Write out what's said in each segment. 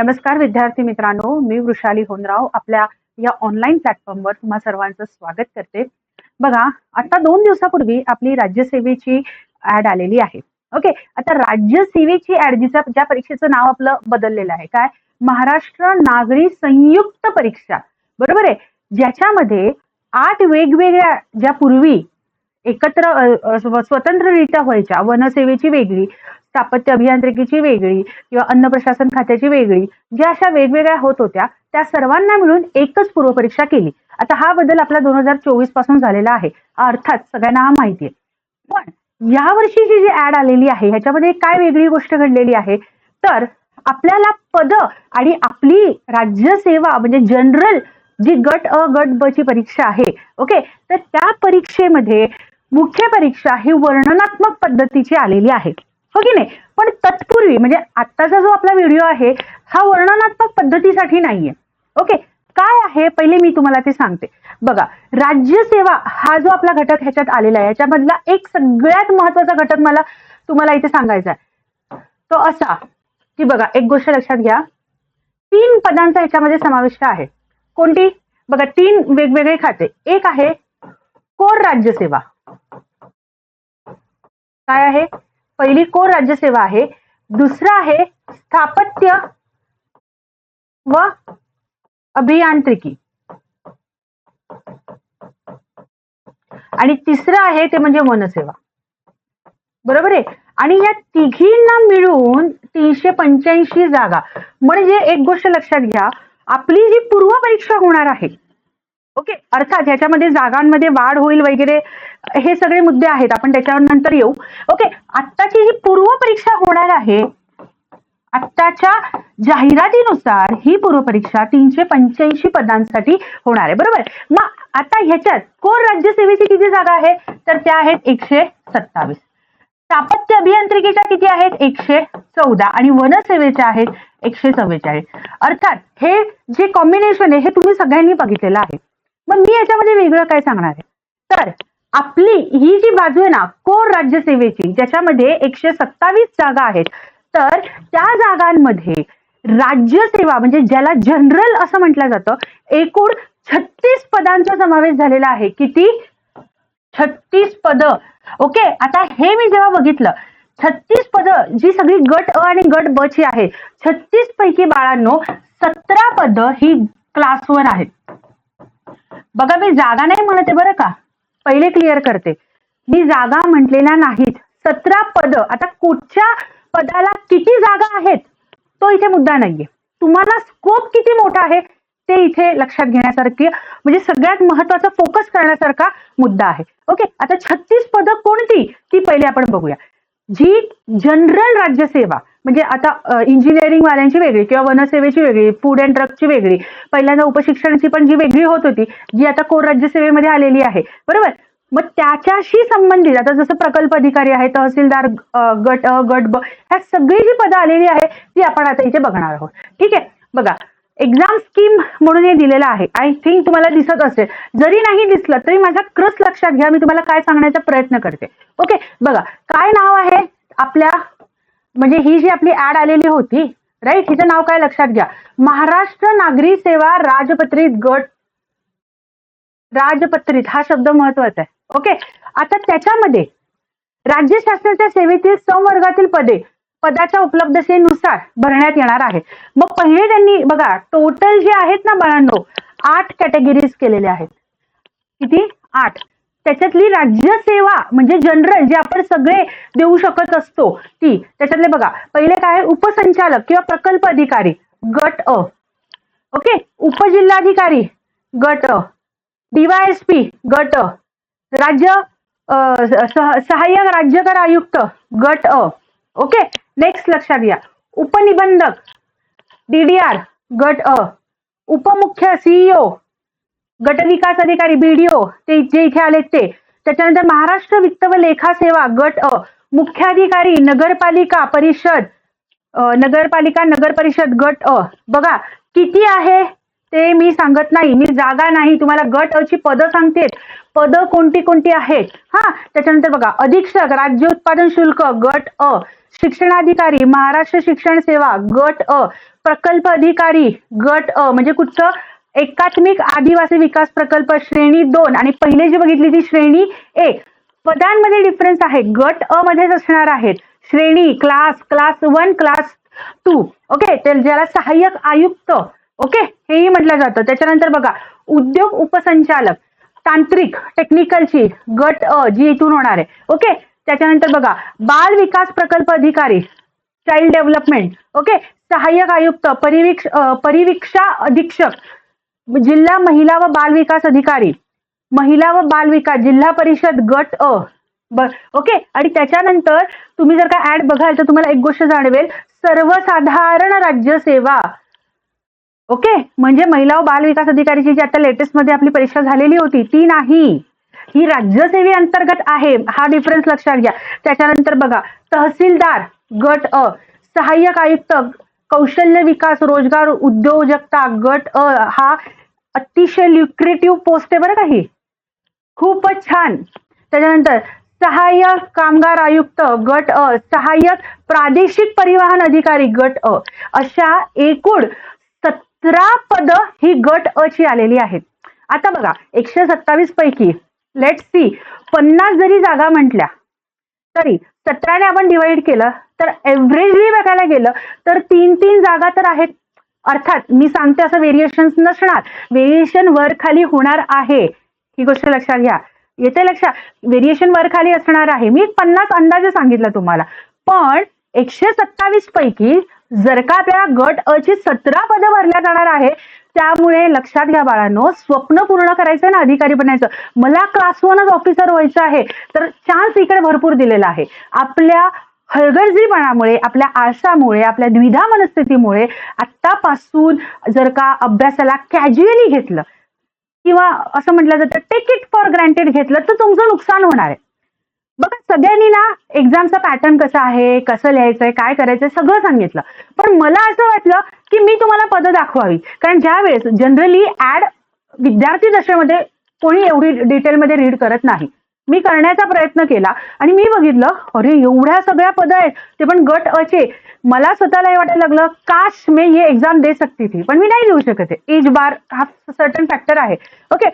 नमस्कार विद्यार्थी मित्रांनो. मी वृषाली होनराव. आपल्या या ऑनलाईन प्लॅटफॉर्मवर तुम्हा सर्वांचं स्वागत करते. बघा आता दोन दिवसापूर्वी आपली राज्यसेवेची ऍड आलेली आहे. ओके आता राज्यसेवेची ऍड जिचा ज्या परीक्षेचं नाव आपलं बदललेलं आहे. काय? महाराष्ट्र नागरी संयुक्त परीक्षा. बरोबर आहे? ज्याच्यामध्ये आठ वेगवेगळ्या ज्या पूर्वी एकत्र स्वतंत्र रित्या स्वतंत्ररित्या व्हायच्या वनसेवेची वेगळी स्थापत्य अभियांत्रिकीची वेगळी किंवा अन्न प्रशासन खात्याची वेगळी ज्या अशा वेगवेगळ्या होत होत्या त्या सर्वांना मिळून एकच पूर्वपरीक्षा केली. आता हा बदल आपला दोन हजार चोवीसपासून झालेला आहे. अर्थात सगळ्यांना हा माहिती आहे. पण या वर्षीची जी ऍड आलेली आहे ह्याच्यामध्ये काय वेगळी गोष्ट घडलेली आहे? तर आपल्याला पद आणि आपली राज्यसेवा म्हणजे जनरल जी गट अ गट ब ची परीक्षा आहे ओके? तर त्या परीक्षेमध्ये मुख्य परीक्षा ही वर्णनात्मक पद्धतीची आलेली आहे. हो की नाही? पण तत्पूर्वी म्हणजे आत्ताचा जो आपला व्हिडिओ आहे हा वर्णनात्मक पद्धतीसाठी नाहीये. ओके काय आहे? पहिले मी तुम्हाला ते सांगते. बघा राज्यसेवा हा जो आपला घटक ह्याच्यात आलेला आहे याच्यामधला एक सगळ्यात महत्त्वाचा घटक मला तुम्हाला इथे सांगायचा आहे. तो असा की बघा एक गोष्ट लक्षात घ्या. तीन पदांचा ह्याच्यामध्ये समाविष्ट आहे. कोणती? बघा तीन वेगवेगळे खाते. एक आहे कोर राज्यसेवा. काय आहे? पहिली कोर राज्यसेवा आहे. दुसरं आहे स्थापत्य व अभियांत्रिकी. आणि तिसरं आहे ते म्हणजे वनसेवा. बरोबर आहे? आणि या तिघींना मिळून तीनशे पंच्याऐंशी जागा. म्हणजे एक गोष्ट लक्षात घ्या आपली जी पूर्व परीक्षा होणार आहे ओके अर्थात ह्याच्यामध्ये जागांमध्ये वाढ होईल वगैरे हे सगळे मुद्दे आहेत. आपण त्याच्यावर नंतर येऊ. ओके आत्ताची ही पूर्व परीक्षा होणार आहे. आत्ताच्या जाहिरातीनुसार ही पूर्व परीक्षा तीनशे पंच्याऐंशी पदांसाठी होणार आहे. बरोबर? मग आता ह्याच्यात कोण राज्यसेवेची किती जागा आहे? तर त्या आहेत एकशे सत्तावीस. स्थापत्य अभियांत्रिकीच्या किती आहेत? एकशे चौदा. आणि वनसेवेच्या आहेत एकशे चव्वेचाळीस अर्थात हे जे कॉम्बिनेशन आहे हे तुम्ही सगळ्यांनी बघितलेलं आहे. मग मी याच्यामध्ये वेगळं काय सांगणार आहे? तर आपली ही जी बाजू आहे ना कोर राज्यसेवेची ज्याच्यामध्ये एकशे सत्तावीस जागा आहेत तर त्या जागांमध्ये राज्यसेवा म्हणजे ज्याला जनरल असं म्हटलं जातं एकूण छत्तीस पदांचा समावेश झालेला आहे. किती? छत्तीस पद. ओके आता हे मी जेव्हा बघितलं छत्तीस पद जी सगळी गट अ आणि गट ब ची आहे छत्तीस पैकी बाळांनो सतरा पद ही क्लास वन आहेत. बघा मी जागा नाही म्हणते बरं का. पहिले क्लिअर करते. मी जागा म्हटलेल्या नाहीत. सतरा पद. आता कुठच्या पदाला किती जागा आहेत? तो इथे मुद्दा नाहीये. तुम्हाला स्कोप किती मोठा आहे? ते इथे लक्षात घेण्यासारखी म्हणजे सगळ्यात महत्त्वाचा फोकस करण्यासारखा मुद्दा आहे. ओके आता छत्तीस पदं कोणती? ती पहिले आपण बघूया. जी जनरल राज्यसेवा म्हणजे आता इंजिनिअरिंग वाल्यांची वेगळी किंवा वनसेवेची वेगळी फूड अँड ड्रगची वेगळी पहिल्यांदा उपशिक्षणाची पण जी वेगळी होत होती जी आता कोर राज्यसेवेमध्ये आलेली आहे. बरोबर? मग त्याच्याशी संबंधित आता जसं प्रकल्प अधिकारी आहे तहसीलदार गट अ, गट ब ह्या सगळी जी पदं आलेली आहे ती आपण आता इथे बघणार आहोत. ठीक आहे? बघा एक्झाम स्कीम म्हणून हे दिलेलं आहे. आय थिंक तुम्हाला दिसत असेल. जरी नाही दिसलं तरी माझ्या क्रस लक्षात घ्या. मी तुम्हाला काय सांगण्याचा प्रयत्न करते. ओके? बघा काय नाव आहे आपल्या म्हणजे ही जी आपली ऍड आलेली होती राईट हिचं नाव काय लक्षात घ्या. महाराष्ट्र नागरी सेवा राजपत्रित गट. राजपत्रित हा शब्द महत्त्वाचा आहे. ओके आता त्याच्यामध्ये राज्य शासनाच्या सेवेतील संवर्गातील पदे पदाच्या उपलब्धतेनुसार भरण्यात येणार आहे मग पहिले त्यांनी बघा टोटल जे आहेत ना बाळांनो आठ कॅटेगरीज केलेल्या आहेत. किती? आठ. त्याच्यातली राज्यसेवा म्हणजे जनरल जे आपण सगळे देऊ शकत असतो ती. त्याच्यातले बघा पहिले काय उपसंचालक किंवा प्रकल्प अधिकारी. गट अ. ओके? उपजिल्हाधिकारी. गट अ. डीवायएसपी गट अ. राज्य सह- सहाय्यक राज्यकर आयुक्त. गट अ. ओके? नेक्स्ट लक्षात घ्या. उपनिबंधक. डीडीआर गट अ. उपमुख्य सीईओ गट विकास अधिकारी बीडीओ ते जे इथे आलेत ते. त्याच्यानंतर महाराष्ट्र वित्त व लेखा सेवा गट अ मुख्याधिकारी नगरपालिका परिषद नगरपालिका नगर परिषद गट अ. बघा किती आहे ते मी सांगत नाही. मी जागा नाही. तुम्हाला गट अची पदं सांगते पदं कोणती कोणती आहेत? हा त्याच्यानंतर बघा अधीक्षक राज्य उत्पादन शुल्क गट अ. शिक्षणाधिकारी महाराष्ट्र शिक्षण सेवा गट अ. प्रकल्प अधिकारी गट अ. म्हणजे कुठचं? एकात्मिक आदिवासी विकास प्रकल्प श्रेणी दोन. आणि पहिले जी बघितली ती श्रेणी एक पदांमध्ये डिफरन्स आहे. गट अ मध्येच असणार आहेत. श्रेणी class class one class two okay तर ज्याला सहाय्यक आयुक्त ओके हेही म्हटलं जातं. त्याच्यानंतर बघा उद्योग उपसंचालक तांत्रिक टेक्निकलची गट अ जी इथून होणार आहे. ओके त्याच्यानंतर बघा बाल विकास प्रकल्प अधिकारी चाइल्ड डेव्हलपमेंट ओके सहाय्यक आयुक्त परिवीक्ष परिवीक्षा अधीक्षक जिल्हा महिला व बाल विकास अधिकारी. महिला व बाल विकास जिल्हा परिषद गट अ. बर ओके? आणि त्याच्यानंतर तुम्ही जर का ऍड बघाल तर तुम्हाला एक गोष्ट जाणवेल. सर्वसाधारण राज्य सेवा. ओके? म्हणजे महिला व बाल विकास अधिकारीची जी आता लेटेस्टमध्ये आपली परीक्षा झालेली होती ती नाही. ही राज्यसेवी अंतर्गत आहे. हा डिफरन्स लक्षात घ्या. त्याच्यानंतर बघा तहसीलदार गट अ. सहाय्यक आयुक्त कौशल्य विकास रोजगार उद्योजकता गट अ. हा अतिशय ल्युक्रेटिव्ह पोस्ट आहे बरं का ही. खूपच छान. त्याच्यानंतर सहाय्यक कामगार आयुक्त गट अ सहाय्यक प्रादेशिक परिवहन अधिकारी गट अ अशा एकूण सतरा पद ही गट अ ची आलेली आहेत. आता बघा एकशे सत्तावीस पैकी लेट सी पन्नास जरी जागा म्हटल्या तरी सतराने आपण डिवाइड केलं तर एव्हरेजली बघायला गेलं तर तीन तीन जागा तर आहेत. अर्थात मी सांगते असं व्हेरिएशन नसणार. व्हेरिएशन वर खाली होणार आहे. ही गोष्ट लक्षात घ्या. येते लक्षात. व्हेरिएशन वर खाली असणार आहे. मी पन्नास अंदाजे सांगितलं तुम्हाला. पण एकशे सत्तावीस पैकी जर का आपल्याला गट अ ची सतरा पदं भरल्या जाणार आहे त्यामुळे लक्षात घ्या बाळांनो स्वप्न पूर्ण करायचं ना अधिकारी बनायचं. मला क्लास वनच ऑफिसर व्हायचं आहे तर चान्स इकडे भरपूर दिलेला आहे. आपल्या हलगर्जीपणामुळे आपल्या आळसामुळे आपल्या द्विधा मनस्थितीमुळे आत्तापासून जर का अभ्यासाला कॅज्युअली घेतलं किंवा असं म्हटलं जातं टेक इट फॉर ग्रँटेड घेतलं तर तुमचं नुकसान होणार आहे. बघा सगळ्यांनी ना एक्झामचा पॅटर्न कसा आहे कसं लिहायचंय काय करायचंय सगळं सांगितलं. पण मला असं वाटलं की मी तुम्हाला पदं दाखवावी. कारण ज्या वेळेस जनरली ऍड विद्यार्थी दशेमध्ये कोणी एवढी डिटेलमध्ये रीड करत नाही. मी करण्याचा प्रयत्न केला आणि मी बघितलं अरे एवढ्या सगळ्या पद आहेत ते पण गट अचे. मला स्वतःला हे वाटायला लागलं काश मी हे एक्झाम दे सकती थी पण मी नाही देऊ शकत एज बार हा सर्टन फॅक्टर आहे. ओके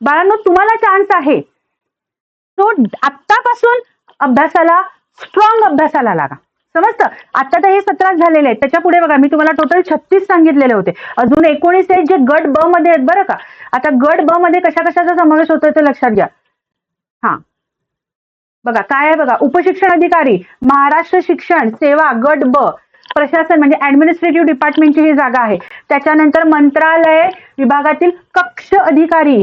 बाळांनो तुम्हाला चान्स आहे. तो आत्तापासून अभ्यासाला स्ट्रॉंग अभ्यासाला लागा. समजतं? आता तर हे सतरा झालेले आहेत. त्याच्या पुढे बघा मी तुम्हाला टोटल छत्तीस सांगितलेले होते. अजून एकोणीस आहेत जे गट ब मध्ये आहेत बरं का? आता गट ब मध्ये कशा कशाचा समावेश होतोय ते लक्षात घ्या. बघा काय आहे बघा? उपशिक्षण अधिकारी महाराष्ट्र शिक्षण सेवा गट ब प्रशासन म्हणजे ऍडमिनिस्ट्रेटिव्ह डिपार्टमेंटची ही जागा आहे. त्याच्यानंतर मंत्रालय विभागातील कक्ष अधिकारी.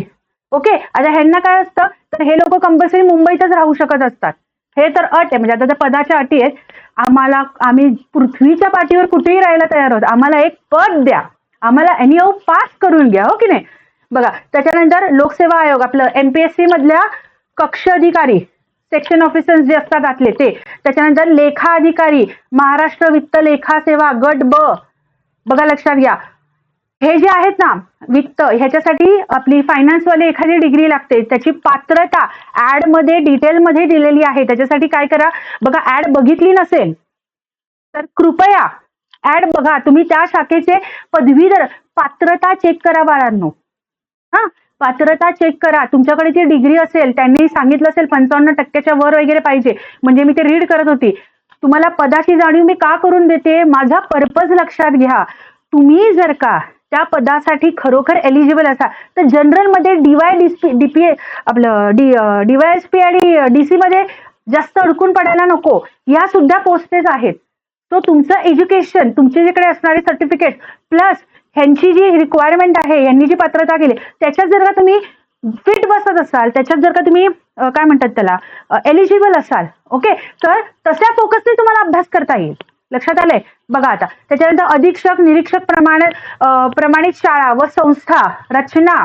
ओके? आता ह्यांना काय असतं? तर हे लोक कंपल्सरी मुंबईतच राहू शकत असतात. हे तर अट आहे म्हणजे आता त्या पदाच्या अटी आहेत. आम्हाला आम्ही पृथ्वीच्या पाठीवर कुठेही राहायला तयार आहोत. आम्हाला एक पद द्या. आम्हाला एनी पास करून घ्या हो की नाही? बघा त्याच्यानंतर लोकसेवा आयोग आपलं एमपीएससी मधल्या कक्ष अधिकारी. सेक्शन ऑफिसर्स जे असतात आतले ते. त्याच्यानंतर लेखा अधिकारी महाराष्ट्र वित्त लेखा सेवा गट ब. बघा लक्षात घ्या. हे जे आहेत ना वित्त ह्याच्यासाठी आपली फायनान्सवाले एखादी डिग्री लागते. त्याची पात्रता ऍडमध्ये डिटेलमध्ये दिलेली आहे. त्याच्यासाठी काय करा? बघा ऍड बघितली नसेल तर कृपया ऍड बघा. तुम्ही त्या शाखेचे पदवीधर पात्रता चेक करा बाळांनो. हा? पात्रता चेक करा. तुमच्याकडे जी डिग्री असेल त्यांनी सांगितलं असेल पंचावन्न टक्क्याच्या वर वगैरे पाहिजे. म्हणजे मी ते रीड करत होती. तुम्हाला पदाची जाणीव मी का करून देते? माझा पर्पज लक्षात घ्या. तुम्ही जर का त्या पदासाठी खरोखर एलिजिबल असा तर जनरलमध्ये डीवाय डीपी आपलं डी डीवायएसपी आणि डीसी मध्ये जास्त अडकून पडायला नको. या सुद्धा पोस्टेस आहेत. तो तुमचं एज्युकेशन तुमचे जिकडे असणारे सर्टिफिकेट प्लस ह्यांची जी रिक्वायरमेंट आहे यांनी जी पात्रता केली त्याच्यात जर का तुम्ही फिट बसत असाल त्याच्यात जर का तुम्ही काय म्हणतात त्याला एलिजिबल असाल ओके तर तशा फोकसने तुम्हाला अभ्यास करता येईल. लक्षात आलंय? बघा आता त्याच्यानंतर अधीक्षक निरीक्षक प्रमाण प्रमाणित शाळा व संस्था रचना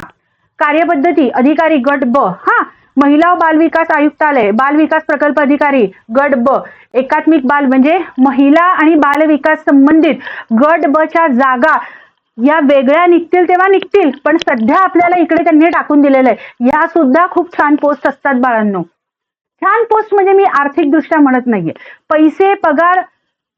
कार्यपद्धती अधिकारी गट ब हा? महिला व बाल विकास आयुक्तालय बाल विकास प्रकल्प अधिकारी गट ब एकात्मिक बाल म्हणजे महिला आणि बाल विकास संबंधित गट ब च्या जागा या वेगळ्या निघतील तेव्हा निघतील पण सध्या आपल्याला इकडे त्यांनी टाकून दिलेलं आहे. या सुद्धा खूप छान पोस्ट असतात बाळांनो. छान पोस्ट म्हणजे मी आर्थिकदृष्ट्या म्हणत नाहीये. पैसे पगार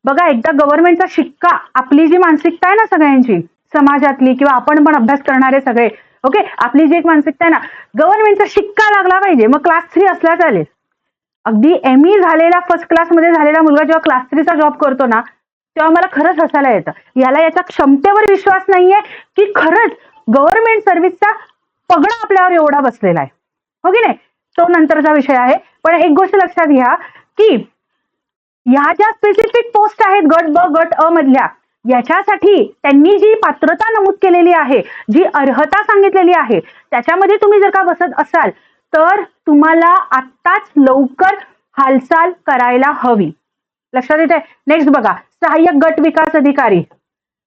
बघा एकदा गव्हर्नमेंटचा शिक्का आपली जी मानसिकता आहे ना सगळ्यांची समाजातली किंवा आपण पण अभ्यास करणारे सगळे ओके? आपली जी एक मानसिकता आहे ना गव्हर्नमेंटचा शिक्का लागला पाहिजे. मग क्लास थ्री असला चालेल. अगदी एम ई झालेला फर्स्ट क्लासमध्ये झालेला मुलगा जेव्हा क्लास थ्रीचा जॉब करतो ना तेव्हा मला खरंच हसायला येतं. याला याचा क्षमतेवर विश्वास नाहीये की खरंच गव्हर्नमेंट सर्व्हिसचा पगडा आपल्यावर एवढा बसलेला आहे. हो की नाही? तो नंतरचा विषय आहे. पण एक गोष्ट लक्षात घ्या की ह्या ज्या स्पेसिफिक पोस्ट आहेत गट ब गट अ मधल्या याच्यासाठी त्यांनी जी पात्रता नमूद केलेली आहे जी अर्हता सांगितलेली आहे त्याच्यामध्ये तुम्ही जर का बसत असाल तर तुम्हाला आत्ताच लवकर हालचाल करायला हवी. लक्षात येते नेक्स्ट बघा. सहाय्यक गट विकास अधिकारी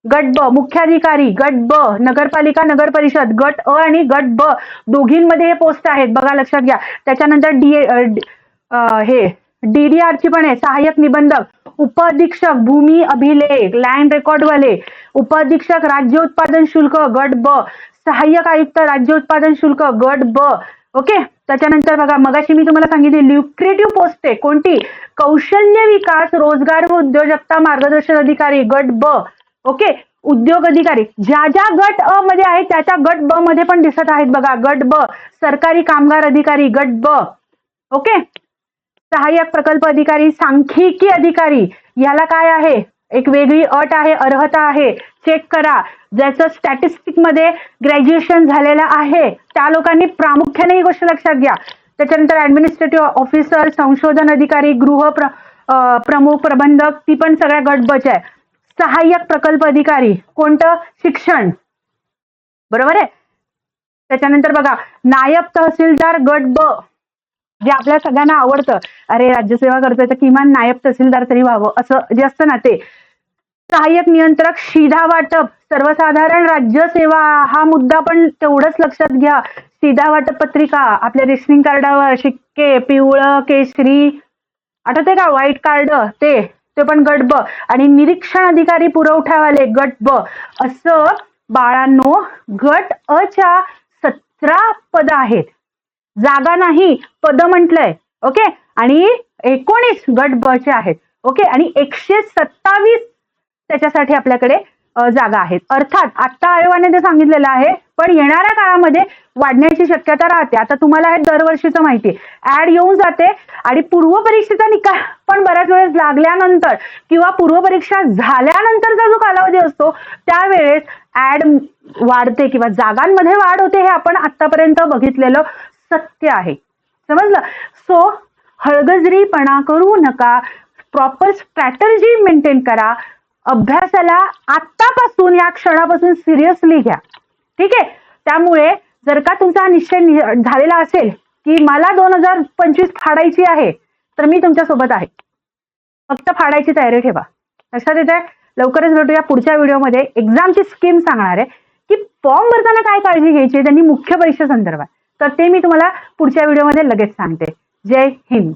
गट ब मुख्याधिकारी गट ब नगरपालिका नगर परिषद गट अ आणि गट ब दोघींमध्ये हे पोस्ट आहेत बघा लक्षात घ्या. त्याच्यानंतर डी हे DDR ची पण आहे सहाय्यक निबंधक उपअधीक्षक भूमी अभिलेख लँड रेकॉर्डवाले उपअधीक्षक राज्य उत्पादन शुल्क गट ब सहाय्यक आयुक्त राज्य उत्पादन शुल्क गट ब ओके? त्याच्यानंतर बघा मगाशी मी तुम्हाला सांगितली ल्युक्रेटिव्ह पोस्ट आहे. कोणती? कौशल्य विकास रोजगार व उद्योजकता मार्गदर्शन अधिकारी गट ब. ओके? उद्योग अधिकारी. ज्या ज्या गट अ मध्ये आहेत त्या त्या गट ब मध्ये पण दिसत आहेत बघा. गट ब. सरकारी कामगार अधिकारी गट ब. ओके? सहाय्यक प्रकल्प अधिकारी सांख्यिकी अधिकारी. याला काय आहे? एक वेगळी अट आहे अर्हता आहे. चेक करा. ज्याचं स्टॅटिस्टिकमध्ये ग्रॅज्युएशन झालेलं आहे त्या लोकांनी प्रामुख्याने ही गोष्ट लक्षात घ्या. त्याच्यानंतर ऍडमिनिस्ट्रेटिव्ह ऑफिसर संशोधन अधिकारी गृह प्र, प्रमुख प्रबंधक ती पण सगळ्या गटबच आहे. सहाय्यक प्रकल्प अधिकारी कोणतं? शिक्षण. बरोबर आहे? त्याच्यानंतर बघा नायब तहसीलदार गट ब जे आपल्या सगळ्यांना आवडतं. अरे राज्यसेवा करतोय तर किमान नायब तहसीलदार तरी व्हावं असं जे असतं ना ते. सहाय्यक नियंत्रक शिधा वाटप सर्वसाधारण राज्य सेवा हा मुद्दा पण तेवढंच लक्षात घ्या. शिधा वाटप पत्रिका आपल्या रेशनिंग कार्डावर शिक्के पिवळं केशरी आठवते का व्हाईट कार्ड ते ते पण गट ब आणि निरीक्षण अधिकारी पुरवठावाले गट ब असं बाळांनो गट अ च्या सतरा पद आहेत. जागा नाही पद म्हटलंय. ओके? आणि एकोणीस गट ब चे आहेत. ओके? आणि एकशे सत्तावीस त्याच्यासाठी आपल्याकडे जागा आहेत. अर्थात आत्ता आयोगाने ते सांगितलेलं आहे पण येणाऱ्या काळामध्ये वाढण्याची शक्यता राहते. आता तुम्हाला हे दरवर्षीचं माहिती ऍड येऊन जाते आणि पूर्व परीक्षेचा निकाल पण बऱ्याच वेळेस लागल्यानंतर किंवा पूर्व परीक्षा झाल्यानंतरचा जो कालावधी असतो त्यावेळेस ऍड वाढते किंवा जागांमध्ये वाढ होते हे आपण आतापर्यंत बघितलेलं सत्य आहे. समजलं? सो हळगजरीपणा करू नका. प्रॉपर स्ट्रॅटर्जी मेंटेन करा. अभ्यासाला आत्तापासून या क्षणापासून सिरियसली घ्या. ठीक आहे? त्यामुळे जर का तुमचा निश्चय नि- झालेला असेल की मला दोन हजार पंचवीस फाडायची आहे तर मी तुमच्यासोबत आहे. फक्त फाडायची तयारी ठेवा. लक्षात येत आहे लवकरच भेटूया पुढच्या व्हिडिओमध्ये. एक्झामची स्कीम सांगणार आहे की फॉर्म भरताना काय काळजी घ्यायची आहे? त्यांनी मुख्य परीक्षे संदर्भात. तर ते मी तुम्हाला पुढच्या व्हिडिओमध्ये लगेच सांगते. जय हिंद.